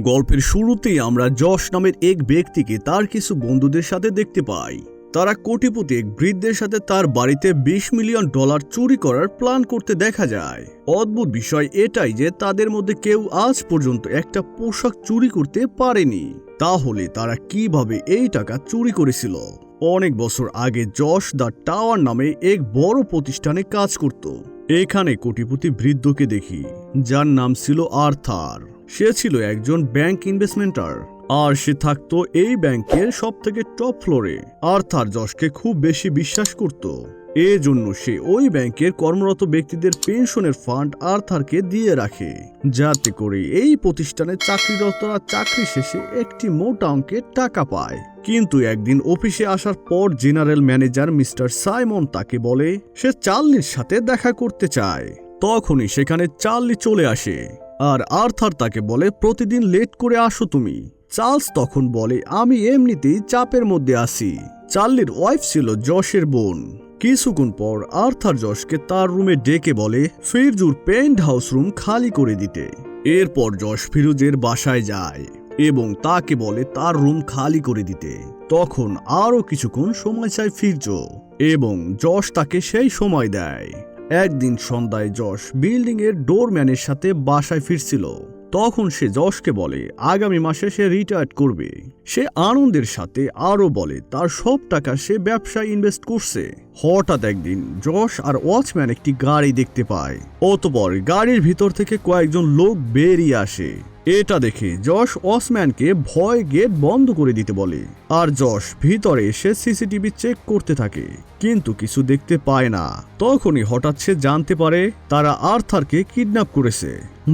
গল্পের শুরুতেই আমরা যশ নামের এক ব্যক্তিকে তার কিছু বন্ধুদের সাথে দেখতে পাই। তারা কোটিপতি এক বৃদ্ধের সাথে তার বাড়িতে বিশ মিলিয়ন ডলার চুরি করার প্ল্যান করতে দেখা যায়। অদ্ভুত বিষয় এটাই যে তাদের মধ্যে কেউ আজ পর্যন্ত একটা পোশাক চুরি করতে পারেনি। তাহলে তারা কীভাবে এই টাকা চুরি করেছিল? অনেক বছর আগে যশ দ্য টাওয়ার নামে এক বড় প্রতিষ্ঠানে কাজ করত। এখানে কোটিপতি বৃদ্ধকে দেখি, যার নাম ছিল আর্থার। সে ছিল একজন ব্যাংক ইনভেস্টমেন্টার, আর সে থাকতো এই ব্যাংকের সব থেকে টপ ফ্লোরে আর্থার যশকে খুব বেশি বিশ্বাস করত। এজন্য সে ওই ব্যাংকের কর্মরত ব্যক্তিদের পেনশনের ফান্ড আর্থারকে দিয়ে রাখে, যাতে করে এই প্রতিষ্ঠানে চাকরিরতরা চাকরি শেষে একটি মোটা অঙ্কের টাকা পায়। কিন্তু একদিন অফিসে আসার পর জেনারেল ম্যানেজার মিস্টার সাইমন তাকে বলে, সে চার্লির সাথে দেখা করতে চায়। তখনই সেখানে চার্লি চলে আসে। আর আর্থার তাকে বলে, প্রতিদিন লেট করে আসো তুমি। চার্লস তখন বলে, আমি এমনিতেই চাপের মধ্যে আসি চার্লির ওয়াইফ ছিল যশের বোন। কিছুক্ষণ পর আর্থার যশকে তার রুমে ডেকে বলে, ফিরজুর পেন্ট হাউস রুম খালি করে দিতে। এরপর যশ ফিরুজের বাসায় যায় এবং তাকে বলে, তার রুম খালি করে দিতে। তখন আরও কিছুক্ষণ সময় চায় ফিরজ এবং যশ তাকে সেই সময় দেয়। একদিন সন্ধ্যায় যশ বিল্ডিং এর ডোরম্যানের সাথে বাসায় ফিরছিল। তখন সে যশকে বলে, আগামী মাসে সে রিটায়ার্ড করবে। সে আনন্দের সাথে আরও বলে, তার সব টাকা সে ব্যবসায় ইনভেস্ট করছে। হঠাৎ একদিন যশ আর ওয়াচম্যান একটি গাড়ি দেখতে পায়। অতপর গাড়ির ভিতর থেকে কয়েকজন লোক বেরিয়ে আসে। এটা দেখে যশ অসম্যানকে ভয় গেট বন্ধ করে দিতে বলে। আর যশ ভিতরে এসে সিসিটিভি চেক করতে থাকে, কিন্তু কিছু দেখতে পায় না। তখনই হঠাৎ সে জানতে পারে তারা আর্থারকে কিডন্যাপ করেছে।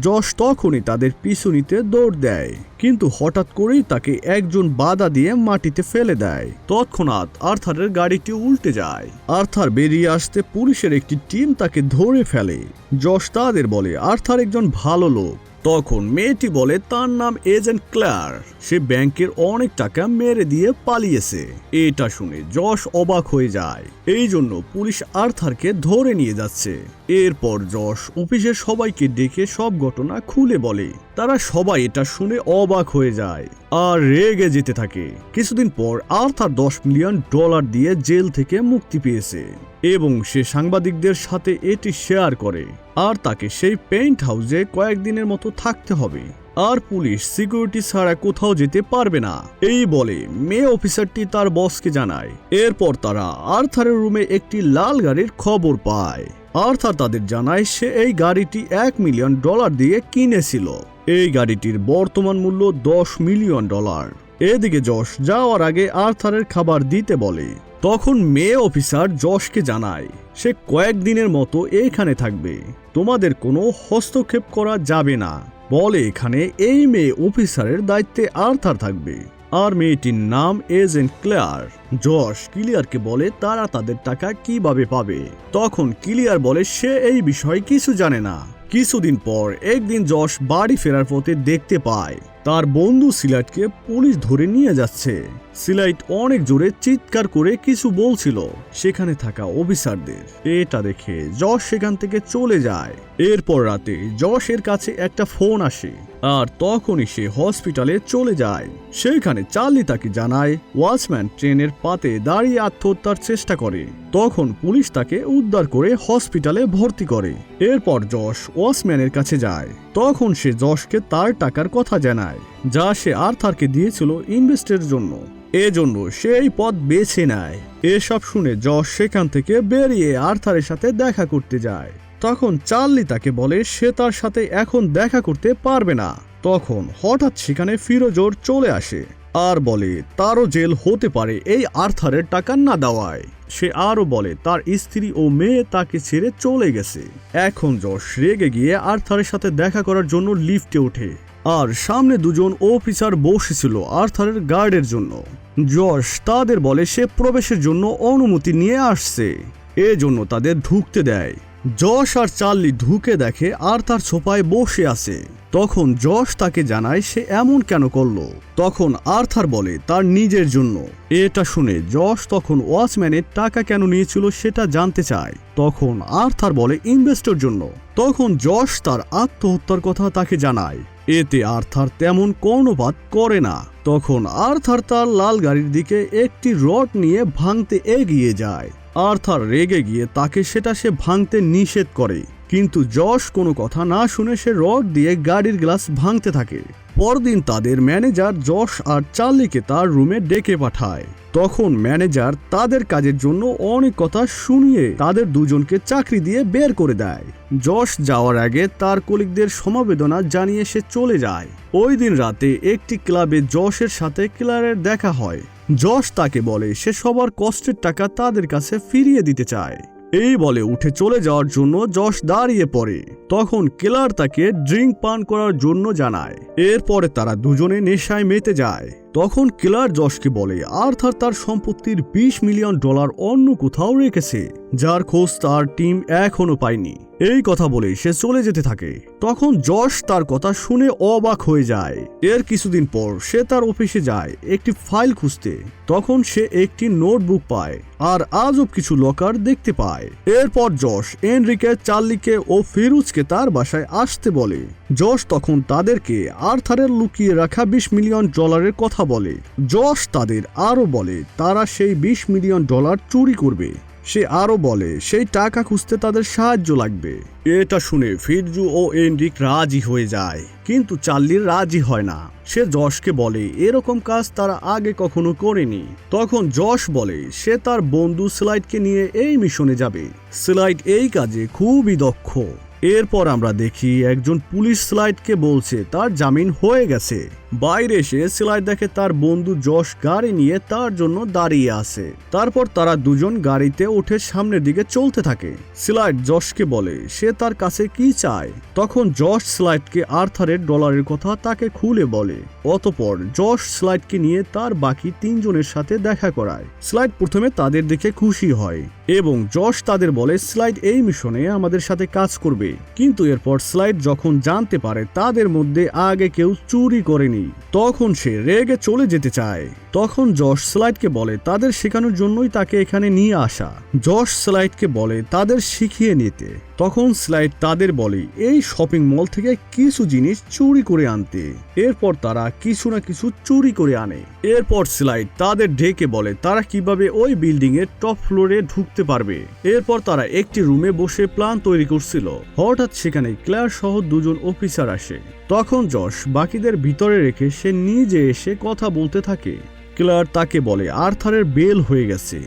যশ তখনই তাদের পিছু নিতে দৌড় দেয়, কিন্তু হঠাৎ করেই তাকে একজন বাধা দিয়ে মাটিতে ফেলে দেয়। তৎক্ষণাৎ আর্থারের গাড়িটি উল্টে যায়। আর্থার বেরিয়ে আসতে পুলিশের একটি টিম তাকে ধরে ফেলে। যশ তাদের বলে, আর্থার একজন ভালো লোক। তখন মেয়েটি বলে, তার নাম এজেন্ট ক্লার। সে ব্যাংকের অনেক টাকা মেরে দিয়ে পালিয়েছে। এটা শুনে যশ অবাক হয়ে যায়। এই জন্য পুলিশ আর্থারকে ধরে নিয়ে যাচ্ছে। এরপর যশ অফিসের সবাইকে ডেকে সব ঘটনা খুলে বলে। তারা সবাই এটা শুনে অবাক হয়ে যায় আর রেগে যেতে থাকে। কিছুদিন পর আর্থার দশ মিলিয়ন ডলার দিয়ে জেল থেকে মুক্তি পেয়েছে। এবং সে সাংবাদিকদের সাথে এটি শেয়ার করে। আর তাকে সেই পেইন্ট হাউসে কয়েকদিনের মতো থাকতে হবে। আর পুলিশ সিকিউরিটি ছাড়া কোথাও যেতে পারবে না। এই বলে মেয়ে অফিসারটি তার বসকে জানায়। এরপর তারা আর্থারের রুমে একটি লাল গাড়ির খবর পায়। আর্থার তাদের জানায়, সে এই গাড়িটি এক মিলিয়ন ডলার দিয়ে কিনেছিল। এই গাড়িটির বর্তমান মূল্য দশ মিলিয়ন ডলার। এদিকে যশ যাওয়ার আগে আর্থারের খাবার দিতে বলে। তখন মেয়ে অফিসার যশকে জানায়, সে কয়েকদিনের মতো এখানে থাকবে। তোমাদের কোনো হস্তক্ষেপ করা যাবে না। বলে এখানে এই মেয়ে অফিসারের দায়িত্বে আর্থার থাকবে। আর মেয়েটির নাম এজেন্ট ক্লিয়ার। যশ ক্লিয়ারকে বলে তারা তাদের টাকা কীভাবে পাবে। তখন ক্লিয়ার বলে, সে এই বিষয়ে কিছু জানে না। কিছুদিন পর একদিন যশ বাড়ি ফেরার পথে দেখতে পায়। তার বন্ধু সিলাইটকে পুলিশ ধরে নিয়ে যাচ্ছে। সিলাইট অনেক জোরে চিৎকার করে কিছু বলছিল, সেখানে থাকা অফিসারদের। এটা দেখে যশ সেখান থেকে চলে যায়। এরপর রাতে যশের কাছে একটা ফোন আসে, আর তখনই সে হসপিটালে চলে যায়। সেখানে চার্লি তাকে জানায়, ওয়াচম্যান ট্রেনের পাতে দাঁড়িয়ে আত্মহত্যার চেষ্টা করে। তখন পুলিশ তাকে উদ্ধার করে হসপিটালে ভর্তি করে। এরপর যশ ওয়াচম্যানের কাছে যায়। তখন সে যশকে তার টাকার কথা জানায়। যা সে আর্থারকে দিয়েছিল ইনভেস্টের জন্য। এজন্য সেই পথ বেছে নেয়। এসব শুনে যশ সেখান থেকে বেরিয়ে আর্থারের সাথে দেখা করতে যায়। তখন চার্লি তাকে বলে, সে তার সাথে এখন দেখা করতে পারবে না। তখন হঠাৎ সেখানে ফিরোজোর চলে আসে আর বলে, তারও জেল হতে পারে এই আর্থারের টাকা না দেওয়ায়। সে আরও বলে, তার স্ত্রী ও মেয়ে তাকে ছেড়ে চলে গেছে। এখন যশ রেগে গিয়ে আর্থারের সাথে দেখা করার জন্য লিফটে ওঠে। আর সামনে দুজন অফিসার বসেছিল আর্থারের গার্ডের জন্য। যশ তাদের বলে সে প্রবেশের জন্য অনুমতি নিয়ে আসছে। এজন্য তাদের ঢুকতে দেয়। যশ আর চার্লি ঢুকে দেখে আর তার সোফায় বসে আছে। তখন যশ তাকে জানায় সে এমন কেন করল। তখন আর্থার বলে, তার নিজের জন্য। এটা শুনে যশ তখন ওয়াচম্যানের টাকা কেন নিয়েছিল সেটা জানতে চায়। তখন আর্থার বলে, ইনভেস্টর জন্য। তখন যশ তার আত্মহত্যার কথা তাকে জানায়। এতে আর্থার তেমন কর্ণপাত করে না। তখন আর্থার তার লাল গাড়ির দিকে একটি রড নিয়ে ভাঙতে এগিয়ে যায়। আর্থার রেগে গিয়ে তাকে সেটা সে ভাঙতে নিষেধ করে। কিন্তু যশ কোনো কথা না শুনে সে রড দিয়ে গাড়ির গ্লাস ভাঙতে থাকে। পরদিন তাদের ম্যানেজার যশ আর চার্লিকে তার রুমে ডেকে পাঠায়। তখন ম্যানেজার তাদের কাজের জন্য অনেক কথা শুনিয়ে তাদের দুজনকে চাকরি দিয়ে বের করে দেয়। যশ যাওয়ার আগে তার কলিগদের সমবেদনা জানিয়ে সে চলে যায়। ওই দিন রাতে একটি ক্লাবে যশের সাথে ক্লারের দেখা হয়। যশ তাকে বলে সে সবার কষ্টের টাকা তাদের কাছে ফিরিয়ে দিতে চায়। এই বলে উঠে চলে যাওয়ার জন্য যশ দাঁড়িয়ে পড়ে। তখন কেলার তাকে ড্রিঙ্ক পান করার জন্য জানায়। এরপরে তারা দুজনে নেশায় মেতে যায়। তখন কিলার যশকে বলে, আর্থার তার সম্পত্তির ২০ মিলিয়ন ডলার অন্য কোথাও রেখেছে, যার খোঁজ তার টিম এখনও পায়নি। এই কথা বলে সে চলে যেতে থাকে। তখন যশ তার কথা শুনে অবাক হয়ে যায়। এর কিছুদিন পর সে তার অফিসে যায়, একটি ফাইল খুঁজতে। তখন সে একটি নোটবুক পায় আর আজব কিছু লকার দেখতে পায়। এরপর যশ এনরিকে, চার্লিকে ও ফিরুজকে তার বাসায় আসতে বলে। যশ তখন তাদেরকে আর্থারের লুকিয়ে রাখা বিশ মিলিয়ন ডলারের কথা বলে, যশ তাদের আরও বলে, তারা সেই বিশ মিলিয়ন ডলার চুরি করবে। সে আরও বলে, সেই টাকা খুঁজতে তাদের সাহায্য লাগবে। এটা শুনে ফিরজু ও এনরিক রাজি হয়ে যায়, কিন্তু চার্লির রাজি হয় না। সে যশকে বলে, এরকম কাজ তারা আগে কখনো করেনি। তখন যশ বলে, সে তার বন্ধু স্লাইডকে নিয়ে এই মিশনে যাবে। স্লাইড এই কাজে খুবই দক্ষ। এরপর আমরা দেখি একজন পুলিশ স্লাইডকে বলছে, তার জামিন হয়ে গেছে। বাইরে এসে স্লাইড দেখে তার বন্ধু যশ গাড়ি নিয়ে তার জন্য দাঁড়িয়ে আছে। তারপর তারা দুজন গাড়িতে উঠে সামনের দিকে চলতে থাকে। স্লাইড যশকে বলে, সে তার কাছে কি চায়? তখন যশ স্লাইডকে আর্থারের ডলারের কথা তাকে খুলে বলে। অতপর যশ স্লাইডকে নিয়ে তার বাকি তিনজনের সাথে দেখা করায়। স্লাইড প্রথমে তাদের দেখে খুশি হয় এবং যশ তাদের বলে স্লাইড এই মিশনে আমাদের সাথে কাজ করবে। কিন্তু এরপর স্লাইড যখন জানতে পারে, তাদের মধ্যে আগে কেউ চুরি করেনি। তখন সে রেগে চলে যেতে চায়। তখন যশ স্লাইডকে বলে, তাদের শেখানোর জন্যই তাকে এখানে নিয়ে আসা। যশ স্লাইডকে বলে, তাদের শিখিয়ে নিতে। তখন স্লাইড তাদের বলে, এই শপিং মল থেকে কিছু জিনিস চুরি করে আনতে। এরপর তারা কিছু না কিছু চুরি করে আনে। এরপর স্লাইড তাদের ডেকে বলে, তারা কীভাবে ওই বিল্ডিং এর টপ ফ্লোরে ঢুকতে পারবে? এরপর তারা একটি রুমে বসে প্ল্যান তৈরি করছিল। হঠাৎ সেখানে ক্লেয়ার সহ দুজন অফিসার আসে। তখন যশ বাকিদের ভিতরে রেখে সে নিজে এসে কথা বলতে থাকে। ক্লার তাকে বলে, আর্থারের বেল হয়ে গেছে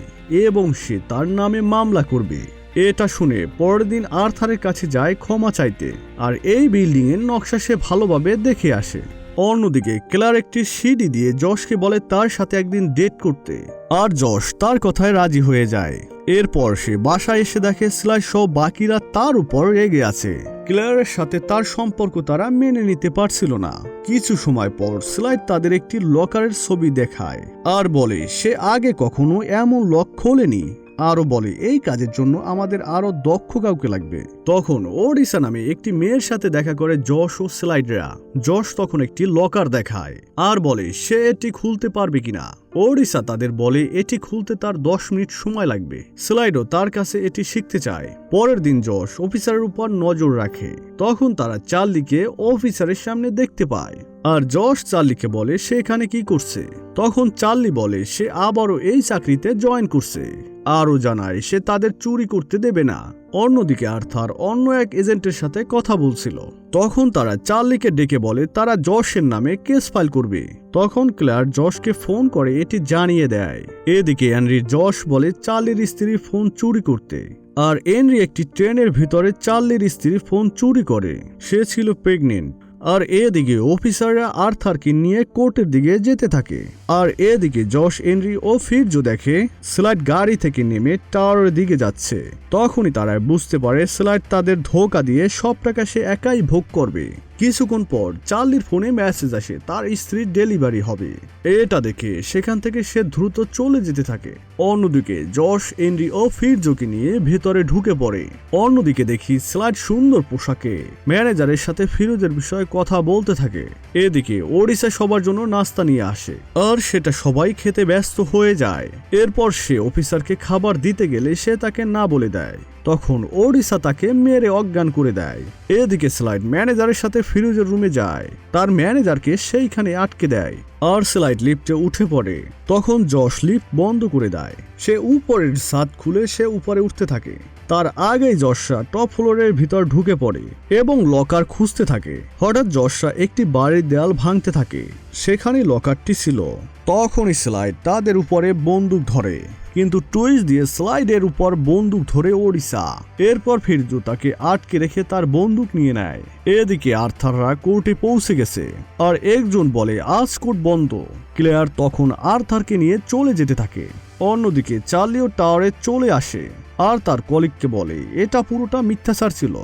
এবং সে তার নামে মামলা করবে। এটা শুনে পরের দিন আর্থারের কাছে যায় ক্ষমা চাইতে, আর এই বিল্ডিং এর নকশা সে ভালোভাবে দেখে আসে। অন্যদিকে ক্লার একটি সিডি দিয়ে যশকে বলে তার সাথে একদিন ডেট করতে, আর যশ তার কথায় রাজি হয়ে যায়। এরপর সে বাসায় এসে দেখে স্লাই সহ বাকিরা তার উপর রেগে আছে। ক্লেয়ারের সাথে তার সম্পর্ক তারা মেনে নিতে পারছিল না। কিছু সময় পর স্লাইড তাদের একটি লকারের ছবি দেখায়। আর বলে, সে আগে কখনো এমন লক খোলেনি। আরও বলে, এই কাজের জন্য আমাদের আরও দক্ষ কাউকে লাগবে। তখন ওডিসা নামে একটি মেয়ের সাথে দেখা করে যশ ও স্লাইডরা। যশ তখন একটি লকার দেখায় আর বলে, সে এটি খুলতে পারবে কিনা? ওডিসা তাদের বলে, এটি খুলতে তার দশ মিনিট সময় লাগবে। স্লাইডও তার কাছে এটি শিখতে চায়। পরের দিন যশ অফিসারের উপর নজর রাখে। তখন তারা চার্লিকে অফিসারের সামনে দেখতে পায়। আর যশ চার্লিকে বলে, সে এখানে কি করছে? তখন চার্লি বলে, সে আবারও এই চাকরিতে জয়েন করছে। আরও জানায়, সে তাদের চুরি করতে দেবে না। অন্যদিকে আর্থার অন্য এক এজেন্টের সাথে কথা বলছিল। তখন তারা চার্লিকে ডেকে বলে, তারা যশের নামে কেস ফাইল করবে। তখন ক্লার যশকে ফোন করে এটি জানিয়ে দেয়। এদিকে অ্যানরির যশ বলে, চার্লির স্ত্রীর ফোন চুরি করতে। আর এনরি একটি ট্রেনের ভিতরে চার্লির স্ত্রীর ফোন চুরি করে। সে ছিল প্রেগনেন্ট। আর এদিকে অফিসাররা আর্থারকে নিয়ে কোর্টের দিকে যেতে থাকে। আর এদিকে জশ এনরি ও ফিরজো দেখে স্লাইড গাড়ি থেকে নেমে টাওয়ারের দিকে যাচ্ছে। তখনই তারা বুঝতে পারে স্লাইড তাদের ধোকা দিয়ে সব টাকা সে একাই ভোগ করবে। কিছুক্ষণ পর চার্লির ফোনে মেসেজ আসে, তার স্ত্রীর ডেলিভারি হবে। এটা দেখে সেখান থেকে সে দ্রুত চলে যেতে থাকে। অন্যদিকে জশ এনরি ও ফিরজোকে নিয়ে ভেতরে ঢুকে পড়ে। অন্যদিকে দেখি স্লাইড সুন্দর পোশাকে। ম্যানেজারের সাথে ফিরোজের বিষয়ে কথা বলতে থাকে। এদিকে ওড়িশা সবার জন্য নাস্তা নিয়ে আসে। আর সেটা সবাই খেতে ব্যস্ত হয়ে যায়। এরপর সে অফিসারকে খাবার দিতে গেলে সে তাকে না বলে দেয়। তখন ওড়িশা তাকে মেরে অজ্ঞান করে দেয়। এদিকে স্লাইড ম্যানেজারের সাথে ফিরোজের রুমে যায়। তার ম্যানেজারকে সেইখানে আটকে দেয় আর স্লাইড লিফটে উঠে পড়ে। তখন যশ লিফট বন্ধ করে দেয়। সে উপরের ছাদ খুলে সে উপরে উঠতে থাকে। তার আগেই যশা টপ ফ্লোরের ভিতর ঢুকে পড়ে এবং লকার খুঁজতে থাকে। হঠাৎ যশা একটি বাড়ির দেয়াল ভাঙতে থাকে। সেখানে লকারটি ছিল। তখনই স্লাইড তাদের উপরে বন্দুক ধরে। কিন্তু টুইস দিয়ে স্লাইডের উপর বন্দুক ধরে ওড়িশা। এরপর ফিরজু তাকে আটকে রেখে তার বন্দুক নিয়ে নেয়। এদিকে আর্থাররা কোর্টে পৌঁছে গেছে। আর একজন বলে, আজ কোর্ট বন্ধ। ক্লেয়ার তখন আর্থারকে নিয়ে চলে যেতে থাকে। অন্যদিকে চার্লিও টাওয়ারে চলে আসে। আর তার কলিগকে বলে, এটা পুরোটা মিথ্যাচার ছিল।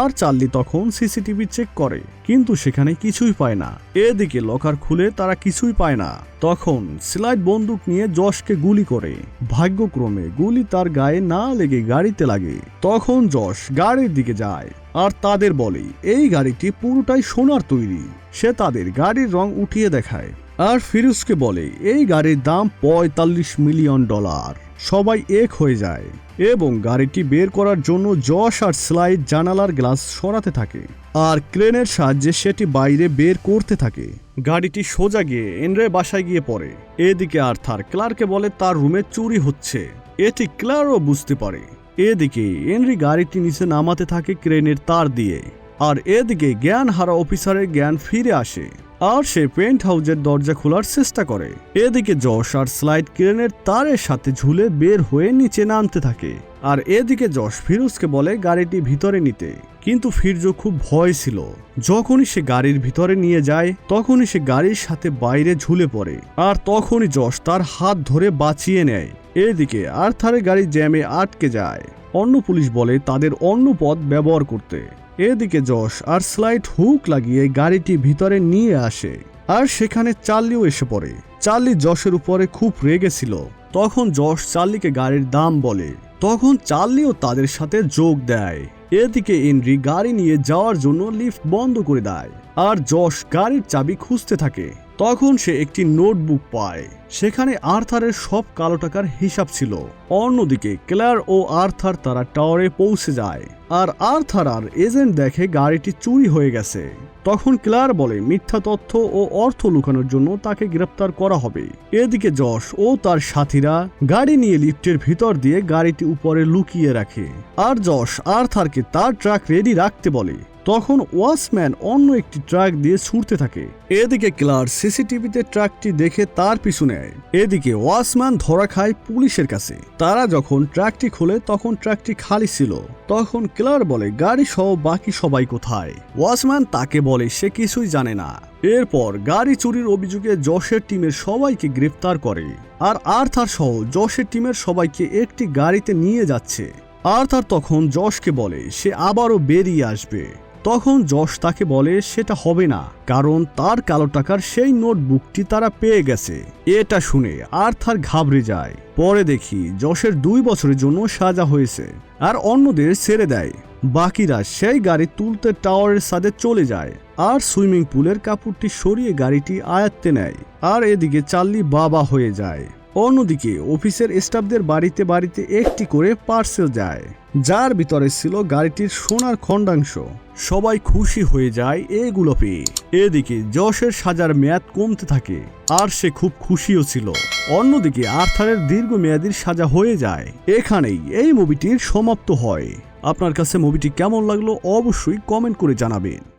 আর চার্লি তখন সিসিটিভি চেক করে, কিন্তু সেখানে কিছুই পায় না। এদিকে লকার খুলে তারা কিছুই পায় না। তখন স্লাইড বন্দুক নিয়ে যশকে গুলি করে। ভাগ্যক্রমে গুলি তার গায়ে না লেগে গাড়িতে লাগে। তখন যশ গাড়ির দিকে যায় আর তাদের বলে, এই গাড়িটি পুরোটাই সোনার তৈরি। সে তাদের গাড়ির রং উঠিয়ে দেখায়। আর ফিরুজকে বলে, এই গাড়ির দাম পঁয়তাল্লিশ মিলিয়ন ডলার। সবাই এক হয়ে যায় এবং গাড়িটি বের করার জন্য যশ আর স্লাইড জানালার গ্লাস সরাতে থাকে আর ক্রেনের সাহায্যে সেটি বাইরে বের করতে থাকে। গাড়িটি সোজা গিয়ে এনরে বাসায় গিয়ে পড়ে। এদিকে আর্থার ক্লার্কে বলে তার রুমে চুরি হচ্ছে। এটি ক্লারও বুঝতে পারে। এদিকে এনরি গাড়িটি নিচে নামাতে থাকে ক্রেনের তার দিয়ে। আর এদিকে জ্ঞান হারা অফিসারের জ্ঞান ফিরে আসে। আর সে পেন্ট হাউজের দরজা খোলার চেষ্টা করে। এদিকে যশ আর স্লাইড ক্রেনের তারের সাথে ঝুলে বের হয়ে নিচে নামতে থাকে। আর এদিকে যশ ফিরোজকে বলে গাড়িটি ভিতরে নিতে। কিন্তু ফিরজ খুব ভয় ছিল। যখনই সে গাড়ির ভিতরে নিয়ে যায়, তখনই সে গাড়ির সাথে বাইরে ঝুলে পড়ে। আর তখনই যশ তার হাত ধরে বাঁচিয়ে নেয়। এদিকে আর্থারের গাড়ি জ্যামে আটকে যায়। অন্য পুলিশ বলে তাদের অন্য পথ ব্যবহার করতে। এদিকে যশ আর স্লাইড হুক লাগিয়ে গাড়িটি ভিতরে নিয়ে আসে। আর সেখানে চার্লিও এসে পড়ে। চার্লি যশের উপরে খুব রেগেছিল তখন যশ চার্লিকে গাড়ির দাম বলে। তখন চার্লিও তাদের সাথে যোগ দেয়। এদিকে এনরি গাড়ি নিয়ে যাওয়ার জন্য লিফট বন্ধ করে দেয়। আর যশ গাড়ির চাবি খুঁজতে থাকে। তখন সে একটি নোটবুক পায়। সেখানে আর্থারের সব কালো টাকার হিসাব ছিল। অন্যদিকে ক্লেয়ার ও আর্থার তারা টাওয়ারে পৌঁছে যায়। আর আর্থার আর এজেন্ট দেখে গাড়িটি চুরি হয়ে গেছে। তখন ক্লেয়ার বলে, মিথ্যা তথ্য ও অর্থ লুকানোর জন্য তাকে গ্রেপ্তার করা হবে। এদিকে যশ ও তার সাথীরা গাড়ি নিয়ে লিফটের ভিতর দিয়ে গাড়িটি উপরে লুকিয়ে রাখে। আর যশ আর্থারকে তার ট্রাক রেডি রাখতে বলে তখন ওয়াচম্যান অন্য একটি ট্রাক দিয়ে ছুটতে থাকে। এদিকে ক্লার সিসিটিভিতে ট্রাকটি দেখে তার পিছু নেয়। এদিকে ওয়াচম্যান ধরা খায় পুলিশের কাছে। তারা যখন ট্রাকটি খোলে, তখন ট্রাকটি খালি ছিল। তখন ক্লার বলে, গাড়ি সহ বাকি সবাই কোথায়? ওয়াচম্যান তাকে বলে, সে কিছুই জানে না। এরপর গাড়ি চুরির অভিযোগে যশের টিমের সবাইকে গ্রেফতার করে। আর আর্থার সহ যশের টিমের সবাইকে একটি গাড়িতে নিয়ে যাচ্ছে। আর্থার তখন যশকে বলে, সে আবারও বেরিয়ে আসবে। তখন যশ তাকে বলে, সেটা হবে না, কারণ তার কালো টাকার সেই নোটবুকটি তারা পেয়ে গেছে। এটা শুনে আর্থার ঘাবড়ে যায়। পরে দেখি যশের দুই বছরের জন্য সাজা হয়েছে, আর অন্যদের ছেড়ে দেয়। বাকিরা সেই গাড়ি তুলতে টাওয়ারের সাথে চলে যায়, আর সুইমিং পুলের কাপড়টি সরিয়ে গাড়িটি আয়ত্তে নেয়, আর এদিকে চার্লি বাবা হয়ে যায়। অন্যদিকে অফিসের স্টাফদের বাড়িতে বাড়িতে একটি করে পার্সেল যায়, যার ভিতরে ছিল গাড়িটির সোনার খণ্ডাংশ। সবাই খুশি হয়ে যায় এগুলো পেয়ে এদিকে যশের সাজার মেয়াদ কমতে থাকে, আর সে খুব খুশিও ছিল। অন্যদিকে আর্থারের দীর্ঘমেয়াদীর সাজা হয়ে যায়। এখানেই এই মুভিটির সমাপ্ত হয়। আপনার কাছে মুভিটি কেমন লাগল অবশ্যই কমেন্ট করে জানাবেন।